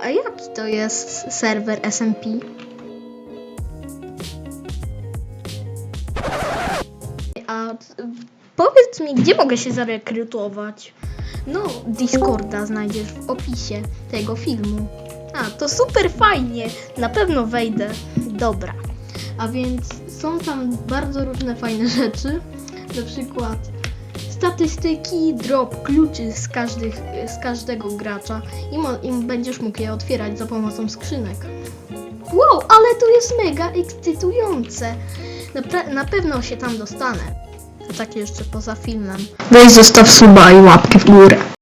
A jaki to jest serwer SMP? A powiedz mi, gdzie mogę się zarekrutować? No, Discorda znajdziesz w opisie tego filmu. A, to super fajnie. Na pewno wejdę. Dobra. A więc są tam bardzo różne fajne rzeczy. Na przykład statystyki, drop kluczy z, każdych, z każdego gracza i, mo- i będziesz mógł je otwierać za pomocą skrzynek. Wow, ale to jest mega ekscytujące. Na, na pewno się tam dostanę. A tak jeszcze poza filmem. Weź zostaw suba i łapkę w górę.